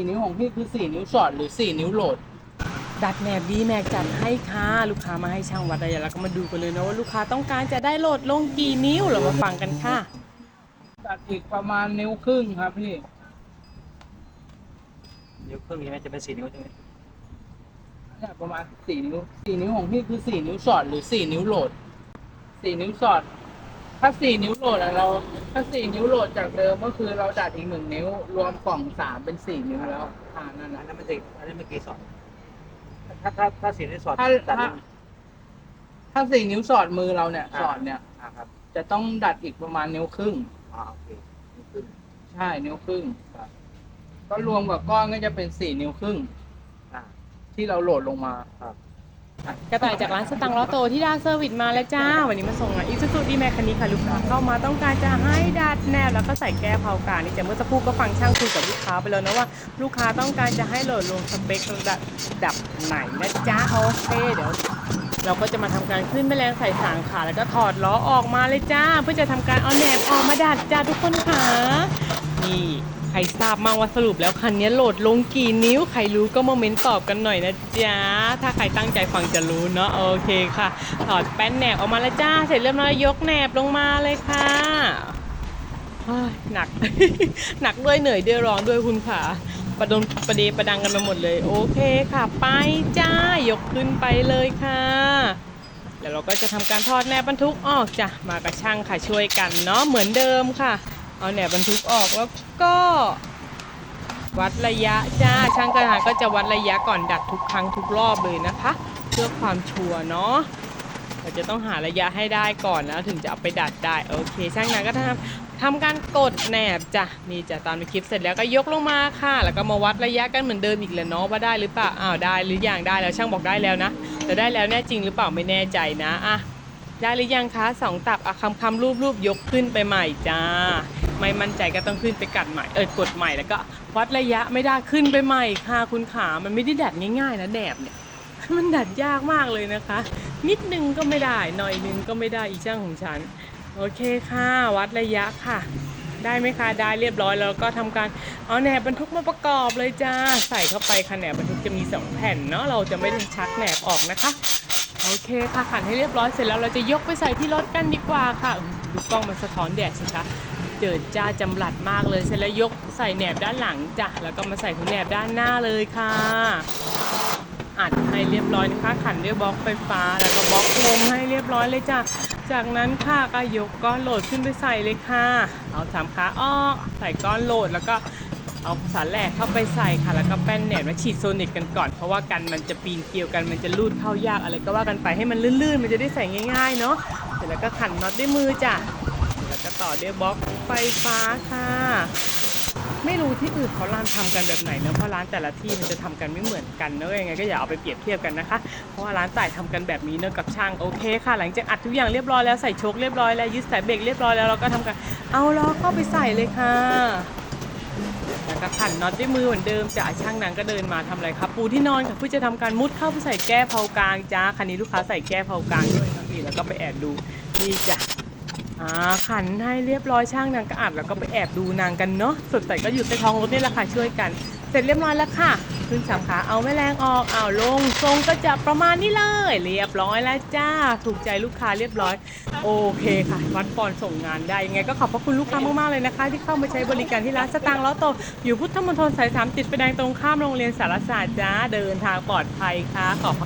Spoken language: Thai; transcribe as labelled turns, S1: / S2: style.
S1: สี่นิ้วของพี่คือสี่นิ้วช็อตหรือสี่นิ้วโหลด
S2: ดัดแหนบดีแม็กจัดให้ค่ะลูกค้ามาให้ช่างวัดระยะแล้วก็มาดูกันเลยนะว่าลูกค้าต้องการจะได้โหลดลงกี่นิ้วเรามาฟังกันค่ะ
S1: ตัดอีกประมาณนิ้วครึ่งครับพี่
S3: นิ้วครึ่งใช่ไหมจะเป็นสี่นิ้วใช่ไหม
S1: เนี่ยประมาณสี่นิ้วสี่นิ้วของพี่คือสี่นิ้วช็อตหรือสี่นิ้วโหลดสี่นิ้วช็อต ถ้าสี่นิ้วโหลดอะเรา ถ้าสี่นิ้วโหลดจากเดิมก็คือเราดัดอีกหนึ่งนิ้ว รวมกล่องสามเป็นสี่นิ้วแล้วอ่านั่น
S3: อัน
S1: นะ
S3: นั้นมันจะอันนั้นเมื่อกี้สอนถ้าถ้าถ้าสี่นิ้วสอน
S1: ถ้า
S3: ตัด
S1: ถ้าถ้าสี่นิ้วสอดมือเราเนี่ย
S3: อ่า
S1: สอดเนี่ย
S3: อ่าครับ
S1: จะต้องดัดอีกประมาณนิ้วครึ่ง
S3: อ่าโอเคนิ้วครึ่ง
S1: ใช่นิ้วครึ่ง
S3: ครับ
S1: ก็รวมกับก้อนก็จะเป็นสี่นิ้วครึ่ง
S3: อ่า
S1: ที่เราโหลดลงมา
S3: ครับ
S2: กระต่ายจากร้านสตังค์ล้อโตที่ดาเซอร์วิสมาแล้วจ้า วันนี้มาส่งงานอีซูซูดีแมคคันนี้ค่ะลูกค้าเข้ามาต้องการจะให้ดัดแนบแล้วก็ใส่แก้เผากานี่จะเมื่อสักครู่ก็ฟังช่างคุยกับลูกค้าไปแล้วนะว่า ลูกค้าต้องการจะให้โหลดลงสเปคระดับไหนนะจ๊ะโอเคเดี๋ยวเราก็จะมาทำการขึ้นแมลงใส่สางขาแล้วก็ถอดล้อออกมาเลยจ้า เพื่อจะทำการเอาแหนบออกมาดัดจ้าทุกคนค่ะนี่ ใครทราบมั่งว่าสรุปแล้วคันนี้โหลดลงกี่นิ้ว ใครรู้ก็มาเมนตอบกันหน่อยนะจ๊ะ ถ้าใครตั้งใจฟังจะรู้เนาะโอเคค่ะ ถอดแป้นแหนบออกมาแล้วจ้า เสร็จเรียบร้อยยกแหนบลงมาเลยค่ะหนัก หนักด้วยเหนื่อยด้วยร้อนด้วยคุณค่ะประดนประเดประดังกันไปหมดเลย โอเคค่ะ ไปจ้ายกขึ้นไปเลยค่ะเดี๋ยวเราก็จะทำการทอดแหนบบรรทุกออกจ้ะมากับช่างค่ะช่วยกันเนาะเหมือนเดิมค่ะ เอาแหนบบรรทุกออกแล้วก็วัดระยะจ้าช่างกระดาษก็จะวัดระยะก่อนดัดทุกครั้งทุกรอบเลยนะคะ เพื่อความชัวร์เนาะเราจะต้องหาระยะให้ได้ก่อนนะถึงจะเอาไปดัดได้โอเค ช่างนั้นก็ทำทำการกดแหนบจ้ะนี่จะตามในคลิปเสร็จแล้วก็ยกลงมาค่ะ แล้วก็มาวัดระยะกันเหมือนเดิมอีกแล้วเนาะว่าได้หรือเปล่าอ้าวได้หรือยังได้แล้วช่างบอกได้แล้วนะแต่ได้แล้วแน่จริงหรือเปล่าไม่แน่ใจนะอะได้หรือยังคะสองตับอะคำคำรูปรูปยกขึ้นไปใหม่จ้า ไม่มั่นใจก็ต้องขึ้นไปกัดใหม่เออกดใหม่แล้วก็วัดระยะไม่ได้ขึ้นไปใหม่ค่ะคุณขามันไม่ได้ดัดง่ายๆนะแดบเนี่ยมันดัดยากมากเลยนะคะ นิดนึงก็ไม่ได้หน่อยนึงก็ไม่ได้อีช่างของฉัน โอเคค่ะ วัดระยะค่ะ ได้ไหมคะได้เรียบร้อยแล้วก็ทำการเอาแหนบบรรทุกมาประกอบเลยจ้าใส่เข้าไปค่ะแหนบบรรทุกจะมีสองแผ่นเนาะเราจะไม่ได้ชักแหนบออกนะคะโอเคค่ะขันให้เรียบร้อยเสร็จแล้วเราจะยกไปใส่ที่รถกันดีกว่าค่ะดูกล้องมันสะท้อนแดดสิคะ เจิดจ้าจำหลัดมากเลย เสร็จแล้วยกใส่แหนบด้านหลังจ้ะ แล้วก็มาใส่ถุงแหนบด้านหน้าเลยค่ะ อัดให้เรียบร้อยนะคะ ขันด้วยบล็อกไฟฟ้า แล้วก็บล็อกลมให้เรียบร้อยเลยจ้ะ จากนั้นค่ะก็ยกก้อนโหลดขึ้นไปใส่เลยค่ะ เอาสามขาอ้อใส่ก้อนโหลดแล้วก็เอาสารแหลกเข้าไปใส่ค่ะ แล้วก็แป้นแหนบมาฉีดโซนิกกันก่อน เพราะว่ากันมันจะปีนเกลียวกันมันจะลูดเข้ายากอะไรก็ว่ากันไปให้มันลื่นๆ มันจะได้ใส่ง่ายๆเนาะเสร็จแล้วก็ขันน็อตด้วยมือจ้ะ ต่อด้วยบล็อกไฟฟ้าค่ะ ไม่รู้ที่อื่นเขาร้านทำกันแบบไหนเนอะเพราะร้านแต่ละที่มันจะทำกันไม่เหมือนกันเนอะยังไงก็อย่าเอาไปเปรียบเทียบกันนะคะ เพราะว่าร้านต่ายทำกันแบบนี้เนอะกับช่างโอเคค่ะ หลังจากอัดทุกอย่างเรียบร้อยแล้วใส่โชคเรียบร้อยแล้วยึดสายเบรกเรียบร้อยแล้วเราก็ทำกันเอาล้อเข้าไปใส่เลยค่ะแล้วก็ขันน็อตด้วยมือเหมือนเดิมจ้ะช่างนั้นก็เดินมาทำอะไรครับปูที่นอนค่ะเพื่อจะทำการมุดเข้าไปใส่แก้เผากลางจ้าคันนี้ลูกค้าใส่แก้เผากลางด้วยครับนี่แล้วก็ไปแอบดูนี่จ้ะ อ่าขันให้เรียบร้อยช่างนางก็อัดแล้วก็ไปแอบดูนางกันเนาะสุดใสก็อยู่ใต้ท้องรถนี่แหละค่ะช่วยกัน เสร็จเรียบร้อยแล้วค่ะ ขึ้นสามขาเอาแม่แรงออกเอาลงทรงก็จะประมาณนี้เลย เรียบร้อยแล้วจ้า ถูกใจลูกค้าเรียบร้อย โอเคค่ะ วัดปอนส่งงานได้ยังไงก็ขอบพระคุณลูกค้ามากๆเลยนะคะ ที่เข้ามาใช้บริการที่ร้านสตางค์ล้อโตอยู่พุทธมณฑลสายสามติดไปแดงตรงข้ามโรงเรียนสารศาสตร์จ้าเดินทางปลอดภัยค่ะขอบ